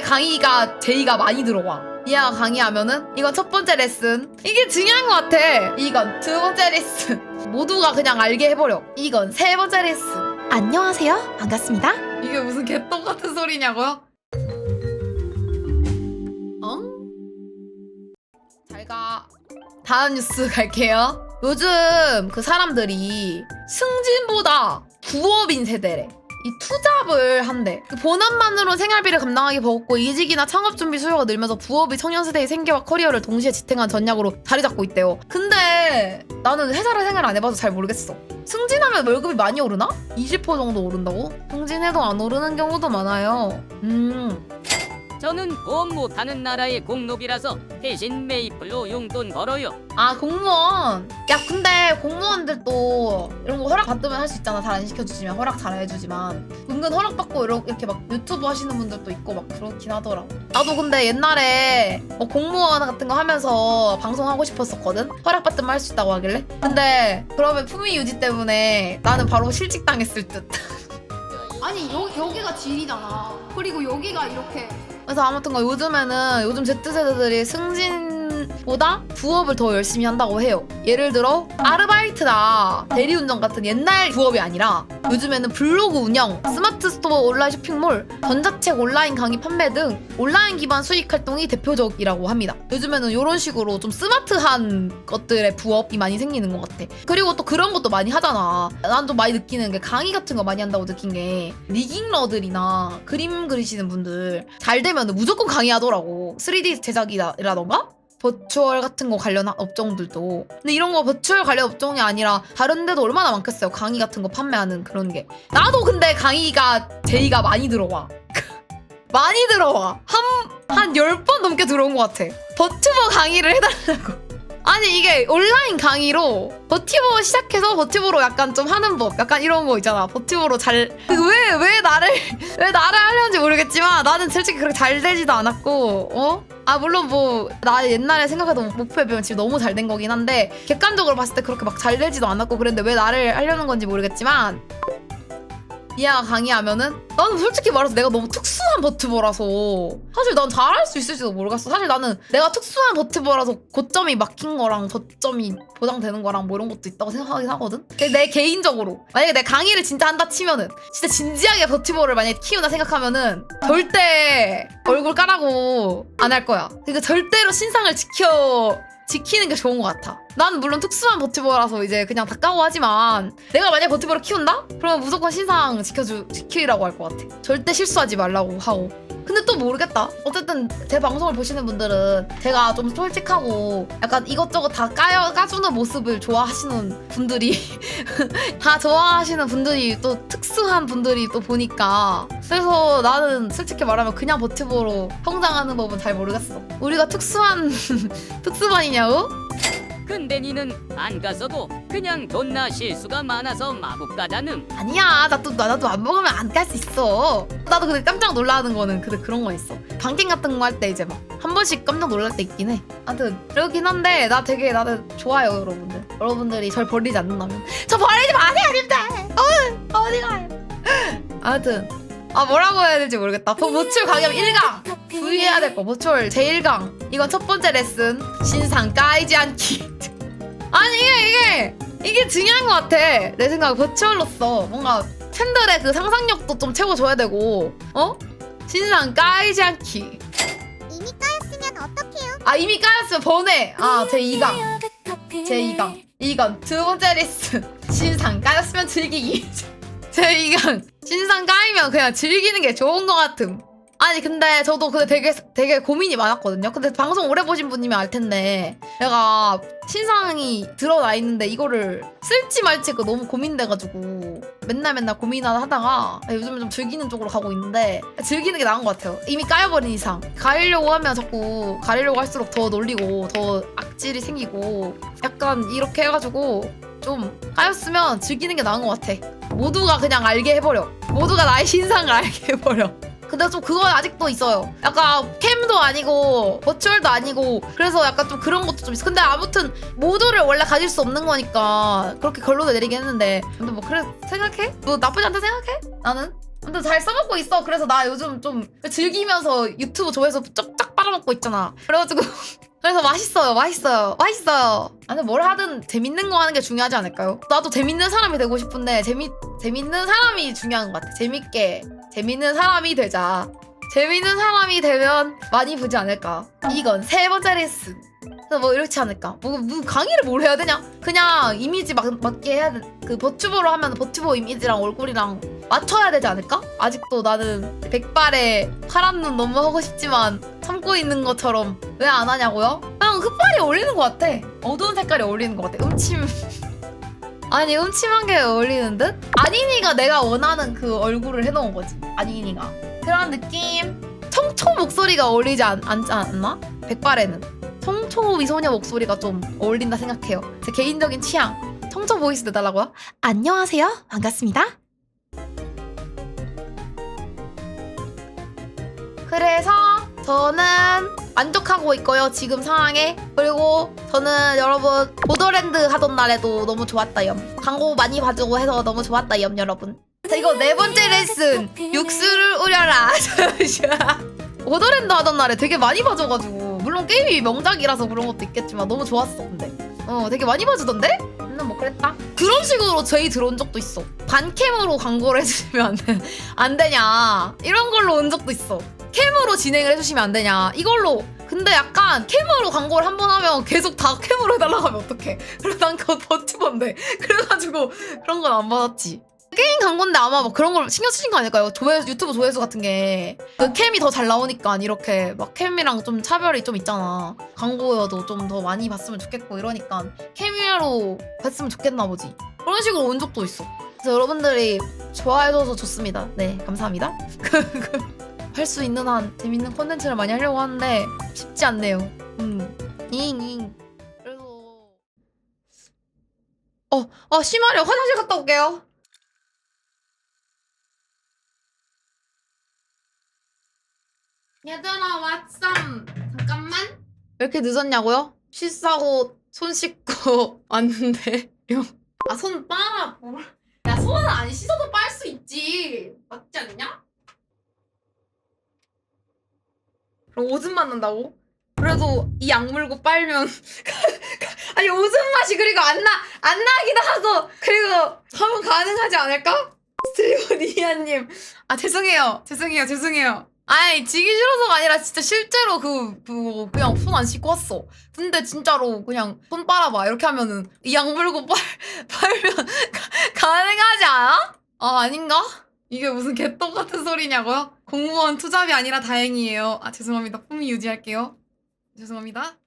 강의가 제의가 많이 들어와. 이하가 강의하면은 이건 첫 번째 레슨. 이게 중요한 것 같아. 이건 두 번째 레슨. 모두가 그냥 알게 해버려. 이건 세 번째 레슨. 안녕하세요. 반갑습니다. 이게 무슨 개똥 같은 소리냐고요? 어? 잘 가. 다음 뉴스 갈게요. 요즘 그 사람들이 승진보다 부업인 세대래. 이 투잡을 한대. 그 본업만으로 생활비를 감당하기 버겁고 이직이나 창업 준비 수요가 늘면서 부업이 청년 세대의 생계와 커리어를 동시에 지탱한 전략으로 자리 잡고 있대요. 근데 나는 회사를 생활 안 해봐서 잘 모르겠어. 승진하면 월급이 많이 오르나? 20% 정도 오른다고? 승진해도 안 오르는 경우도 많아요. 음. 저는 보험 못하는 나라의 공노비라서 대신 메이플로 용돈 벌어요. 아 공무원. 야 근데 공무원들도 이런 거 허락 받으면 할 수 있잖아. 잘 안 시켜주지만 허락 잘 해주지만. 은근 허락 받고 이렇게 막 유튜브 하시는 분들도 있고 막 그렇긴 하더라고. 나도 근데 옛날에 뭐 공무원 같은 거 하면서 방송하고 싶었었거든? 허락 받으면 할 수 있다고 하길래? 근데 그러면 품위 유지 때문에 나는 바로 실직 당했을 듯. 아니 여, 여기가 질이잖아. 그리고 여기가 이렇게 그래서 아무튼가 요즘에는 요즘 Z세대들이 승진 보다 부업을 더 열심히 한다고 해요. 예를 들어 아르바이트나 대리운전 같은 옛날 부업이 아니라 요즘에는 블로그 운영, 스마트 스토어 온라인 쇼핑몰, 전자책 온라인 강의 판매 등 온라인 기반 수익 활동이 대표적이라고 합니다. 요즘에는 이런 식으로 좀 스마트한 것들의 부업이 많이 생기는 것 같아. 그리고 또 그런 것도 많이 하잖아. 난 좀 많이 느끼는 게 강의 같은 거 많이 한다고 느낀 게 리깅러들이나 그림 그리시는 분들 잘 되면 무조건 강의하더라고. 3D 제작이라던가? 버추얼 같은 거 관련 업종들도. 근데 이런 거 버추얼 관련 업종이 아니라 다른 데도 얼마나 많겠어요. 강의 같은 거 판매하는 그런 게. 나도 근데 강의가 제의가 많이 들어와. 많이 들어와. 한, 한 10번 넘게 들어온 것 같아. 버튜버 강의를 해달라고. 아니 이게 온라인 강의로 버티버 시작해서 버티버로 약간 좀 하는 법 약간 이런 거 있잖아 버티버로 잘 왜 왜 나를 왜 나를 하려는지 모르겠지만 나는 솔직히 그렇게 잘 되지도 않았고 어? 아 물론 뭐 나 옛날에 생각해도 목표에 비하면 지금 너무 잘 된 거긴 한데 객관적으로 봤을 때 그렇게 막 잘 되지도 않았고 그랬는데 왜 나를 하려는 건지 모르겠지만 이하가 강의하면은? 나는 솔직히 말해서 내가 너무 특수한 버티버라서. 사실 난 잘할 수 있을지도 모르겠어. 사실 나는 내가 특수한 버티버라서 고점이 막힌 거랑 저점이 보장되는 거랑 뭐 이런 것도 있다고 생각하긴 하거든. 근데 내 개인적으로. 만약에 내 강의를 진짜 한다 치면은 진짜 진지하게 버티버를 만약에 키운다 생각하면은 절대 얼굴 까라고 안 할 거야. 그러니까 절대로 신상을 지켜 지키는 게 좋은 것 같아. 난 물론 특수한 버티버라서 이제 그냥 다 까고 하지만 내가 만약 버티버를 키운다? 그러면 무조건 신상 지켜주 지키라고 할 것 같아. 절대 실수하지 말라고 하고. 근데 또 모르겠다. 어쨌든 제 방송을 보시는 분들은 제가 좀 솔직하고 약간 이것저것 다 까여 까주는 모습을 좋아하시는 분들이 다 좋아하시는 분들이 또 특수한 분들이 또 보니까 그래서 나는 솔직히 말하면 그냥 버티버로 성장하는 법은 잘 모르겠어. 우리가 특수한 특수반이냐고? 근데 니는 안 갔어도 그냥 돈나 실수가 많아서 마법가다는. 아니야 나도 나도 안 먹으면 안깔수 있어. 나도 근데 깜짝 놀라는 거는 근데 그런 거 있어. 방송 같은 거 할 때 이제 막 한 번씩 깜짝 놀랄 때 있긴 해. 아무튼 그렇긴 한데 나 되게 나는 좋아요 여러분들. 여러분들이 절 버리지 않는다면. 저 버리지 마세요 님들! 어, 어디 가요? 아무튼 아 뭐라고 해야 될지 모르겠다. 그 모출 강연 1강! 부위해야 될거 모출 제1강. 이건 첫 번째 레슨. 신상 까이지 않기 아니 이게 이게 이게 중요한 것 같아. 내 생각 버추얼로서 뭔가 팬들의 그 상상력도 좀 채워줘야 되고, 어? 신상 까이지 않기. 이미 까였으면 어떡해요? 아 이미 까였으면 번외. 아제 2강, 제 2강. 이건 두 번째 레슨. 신상 까였으면 즐기기. 제 2강. 신상 까이면 그냥 즐기는 게 좋은 것 같음. 아니 근데 저도 근데 되게 되게 고민이 많았거든요. 근데 방송 오래 보신 분이면 알 텐데 내가 신상이 드러나 있는데 이거를 쓸지 말지 그 너무 고민돼가지고 맨날 맨날 고민을 하다가 요즘은 좀 즐기는 쪽으로 가고 있는데 즐기는 게 나은 것 같아요. 이미 까여버린 이상 가리려고 하면 자꾸 가리려고 할수록 더 놀리고 더 악질이 생기고 약간 이렇게 해가지고 좀 까였으면 즐기는 게 나은 것 같아. 모두가 그냥 알게 해버려. 모두가 나의 신상을 알게 해버려. 근데 좀 그건 아직도 있어요. 약간 캠도 아니고 버추얼도 아니고 그래서 약간 좀 그런 것도 좀 있어. 근데 아무튼 모두를 원래 가질 수 없는 거니까 그렇게 결론을 내리긴 했는데 근데 뭐 그래 생각해? 뭐 나쁘지 않다 생각해? 나는 근데 잘 써먹고 있어. 그래서 나 요즘 좀 즐기면서 유튜브 조회수 쪽짝 빨아먹고 있잖아. 그래가지고 그래서 맛있어요, 맛있어요, 맛있어요. 아니 뭘 하든 재밌는 거 하는 게 중요하지 않을까요? 나도 재밌는 사람이 되고 싶은데 재미 재밌는 사람이 중요한 것 같아. 재밌게 재밌는 사람이 되자. 재밌는 사람이 되면 많이 보지 않을까. 이건 세 번째 레슨. 뭐 이렇지 않을까? 뭐, 뭐 강의를 뭘 해야 되냐? 그냥 이미지 맞, 맞게 해야 돼. 그 버튜버로 하면 버튜버 이미지랑 얼굴이랑 맞춰야 되지 않을까? 아직도 나는 백발에 파란 눈 너무 하고 싶지만 참고 있는 것처럼 왜 안 하냐고요? 그냥 흑발이 어울리는 것 같아. 어두운 색깔이 어울리는 것 같아. 음침. 아니 음침한 게 어울리는 듯? 아니니가 내가 원하는 그 얼굴을 해놓은 거지. 아니니가 그런 느낌. 청초 목소리가 어울리지 않, 않지 않나? 백발에는. 청초 미소녀 목소리가 좀 어울린다 생각해요. 제 개인적인 취향. 청초 보이스 내달라고요? 안녕하세요. 반갑습니다. 그래서 저는 만족하고 있고요. 지금 상황에. 그리고 저는 여러분 보 더랜드 하던 날에도 너무 좋았다 염. 광고 많이 봐주고 해서 너무 좋았다 염 여러분. 자 이거 네 번째 레슨. 육수를 우려라. 보더랜드 하던 날에 되게 많이 봐줘가지고 물론 게임이 명작이라서 그런 것도 있겠지만 너무 좋았어 근데 어 되게 많이 봐주던데? 근데 뭐 그랬다 그런 식으로 제의 들어온 적도 있어 반캠으로 광고를 해주시면 안 되냐 이런 걸로 온 적도 있어 캠으로 진행을 해주시면 안 되냐 이걸로 근데 약간 캠으로 광고를 한 번 하면 계속 다 캠으로 해달라고 하면 어떡해 그래서 난 그거 버티던데 그래가지고 그런 건 안 받았지 게임 광고인데 아마 막 그런 걸 신경 쓰신 거 아닐까요? 조회 유튜브 조회수 같은 게 그 캠이 더 잘 나오니까 이렇게 막 캠이랑 좀 차별이 좀 있잖아. 광고여도 좀 더 많이 봤으면 좋겠고 이러니까 캠으로 봤으면 좋겠나 보지. 그런 식으로 온 적도 있어. 그래서 여러분들이 좋아해줘서 좋습니다. 네, 감사합니다. 할 수 있는 한 재밌는 콘텐츠를 많이 하려고 하는데 쉽지 않네요. 음, 잉잉. 그래서 어, 아 심하려 화장실 갔다 올게요. 얘들아 왓쌈 잠깐만 왜 이렇게 늦었냐고요? 쉬싸고 손 씻고 왔는데 아 손 빨아 야 손은 안 씻어도 빨 수 있지 맞지 않냐? 그럼 오줌 맞는다고? 그래도 이 약물고 빨면 아니 오줌 맛이 그리고 안 나 안 나기도 하고 그리고 하면 가능하지 않을까? 스트리머 니아님 아 죄송해요 죄송해요 죄송해요 아이 지기 싫어서가 아니라 진짜 실제로 그, 그 그냥 손 안 씻고 왔어 근데 진짜로 그냥 손 빨아봐 이렇게 하면은 이 약 물고 빨, 빨면 가, 가능하지 않아? 아 아닌가? 이게 무슨 개떡 같은 소리냐고요? 공무원 투잡이 아니라 다행이에요. 아 죄송합니다. 품위 유지할게요. 죄송합니다.